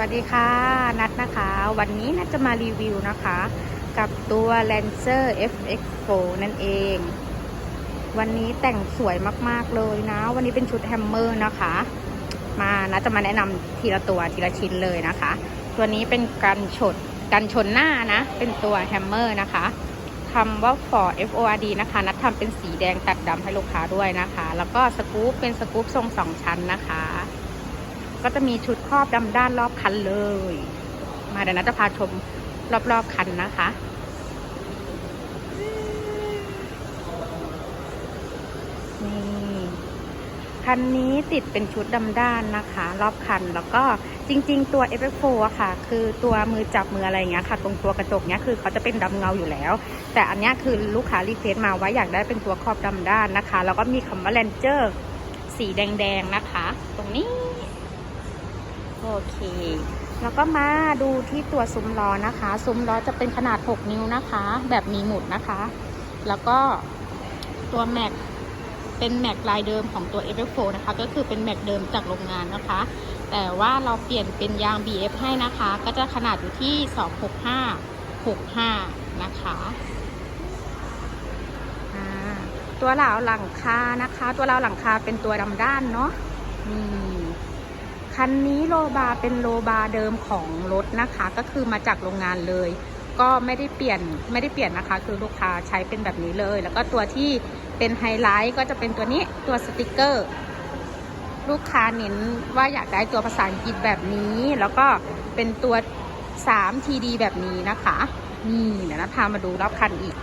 วัสดีค่ะ นัดนะคะ วันนี้นัดจะมารีวิวนะคะ กับตัว Lancer FX4 นั่นเอง วันนี้แต่งสวยมากๆเลยนะ วันนี้เป็นชุดแฮมเมอร์นะคะ มานัดจะมาแนะนำทีละตัวทีละชิ้นเลยนะคะ ตัวนี้เป็นกันชดกันชนหน้านะ เป็นตัวแฮมเมอร์นะคะคำว่า for FORD นะคะ นัดทำเป็นสีแดงตัดดำให้ลูกค้าด้วยนะคะ แล้วก็สกู๊ปเป็นสกู๊ปทรงสองชั้นนะคะ ก็จะมีชุดครอบดำด้านรอบคันเลย มาเดี๋ยวนัทจะพาชมรอบๆคันนะคะนี่คันนี้ติดเป็นชุดดำด้านนะคะ รอบคันแล้วก็จริง ๆ ตัว f อ4อะค่ะ คือตัวมือจับมืออะไรอย่างเงี้ยค่ะ ตรงตัวกระจกเนี้ยคือเขาจะเป็นดำเงาอยู่แล้ว แต่อันเนี้ยคือลูกค้ารีเควสมาว่าอยากได้เป็นตัวครอบดำด้านนะคะ แล้วก็มีคำว่า Ranger สีแดง ๆ นะคะ ตรงนี้ โอเค แล้วก็มาดูที่ตัวซุ้มล้อนะคะ ซุ้มล้อจะเป็นขนาด 6 นิ้วนะคะ แบบมีหมุดนะคะ แล้วก็ตัวแม็กเป็นแม็กลายเดิมของตัว f อ4นะคะ ก็คือเป็นแม็กเดิมจากโรงงานนะคะ แต่ว่าเราเปลี่ยนเป็นยาง BF ให้นะคะ ก็จะขนาดอยู่ที่ 265 65 นะคะตัวเหลาหลังคานะคะ ตัวเหลาหลังคาเป็นตัวดำด้านเนาะนี่ คันนี้โลบาเป็นโลบาเดิมของรถนะคะ ก็คือมาจากโรงงานเลย ก็ไม่ได้เปลี่ยนไม่ได้เปลี่ยนนะคะ คือลูกค้าใช้เป็นแบบนี้เลย แล้วก็ตัวที่เป็นไฮไลท์ก็จะเป็นตัวนี้ตัวสติกเกอร์ ลูกค้าเน้นว่าอยากได้ตัวภาษาอังกฤษแบบนี้ แล้วก็เป็นตัว 3 TD แบบนี้นะคะ นี่เดี๋ยวนะพามาดูรอบคันอีก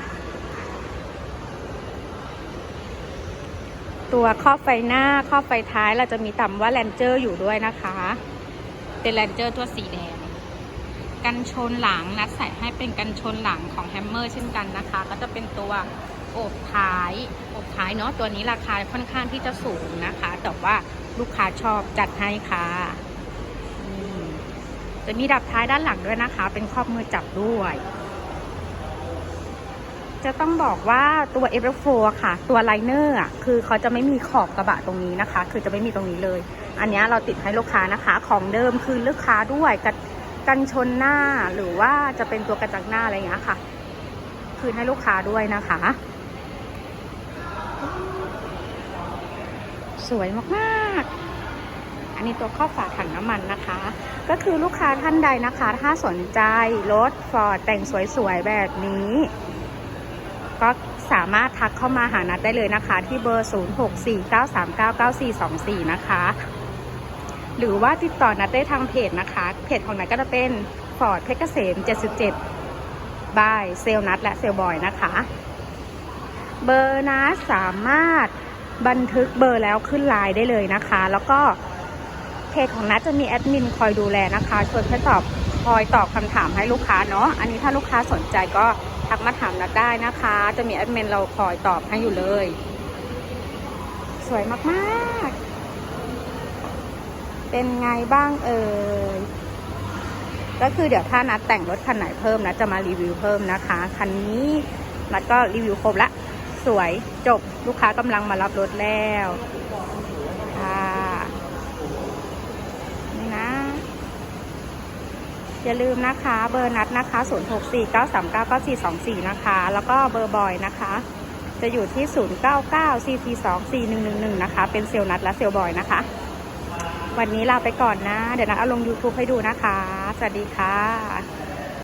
ตัวครอบไฟหน้าครอบไฟท้ายเราจะมีต่ำว่าแลนเจอร์อยู่ด้วยนะคะ เป็นแลนเจอร์ตัวสีแดง กันชนหลังนัดใส่ให้เป็นกันชนหลังของแฮมเมอร์เช่นกันนะคะ ก็จะเป็นตัวอบท้ายอบท้ายเนาะตัวนี้ราคาค่อนข้างที่จะสูงนะคะ แต่ว่าลูกค้าชอบจัดให้ค่ะจะมีดับท้ายด้านหลังด้วยนะคะ เป็นครอบมือจับด้วย จะต้องบอกว่าตัว f อ4ค่ะ ตัวไลเนอร์อะคือเขาจะไม่มีขอบกระบะตรงนี้นะคะ คือจะไม่มีตรงนี้เลย อันนี้เราติดให้ลูกค้านะคะ ของเดิมคือลูกค้าด้วยกันกันชนหน้าหรือว่าจะเป็นตัวกระจังหน้าอะไรอย่างเงี้ยค่ะ คืนให้ลูกค้าด้วยนะคะ สวยมากๆอันนี้ตัวครอบฝาถังน้ำมันนะคะ ก็คือลูกค้าท่านใดนะคะ ถ้าสนใจรถฟอร์ดแต่งสวยๆแบบนี้ ก็สามารถทักเข้ามาหานัดได้เลยนะคะ ที่เบอร์ 0649399424 นะคะ หรือว่าติดต่อนัดได้ทางเพจนะคะ เพจของนัดก็จะเป็น Ford เพชรเกษม 77บายเซลนัดและเซลบอยนะคะ เบอร์นะสามารถบันทึกเบอร์แล้วขึ้นไลน์ได้เลยนะคะ แล้วก็เพจของนัดจะมีแอดมินคอยดูแลนะคะช่วยคอตอบคอยตอบคำถามให้ลูกค้าเนาะ อันนี้ถ้าลูกค้าสนใจก็ ทักมาถามนัดได้นะคะ จะมีแอดมินเราคอยตอบให้อยู่เลย สวยมากๆ เป็นไงบ้างเอ่ยก็คือเดี๋ยวถ้านัดแต่งรถคันไหนเพิ่มนะจะมารีวิวเพิ่มนะคะ คันนี้นัดก็รีวิวครบละ สวยจบลูกค้ากำลังมารับรถแล้วค่ะนี่นะ อย่าลืมนะคะ เบอร์นัดนะคะ 0649399424 นะคะ แล้วก็เบอร์บอยนะคะ จะอยู่ที่ 0994424111 นะคะ เป็นเซลล์นัดและเซลล์บอยนะคะ วันนี้ลาไปก่อนนะ เดี๋ยวนัดเอาลง YouTube ให้ดูนะคะ สวัสดีค่ะ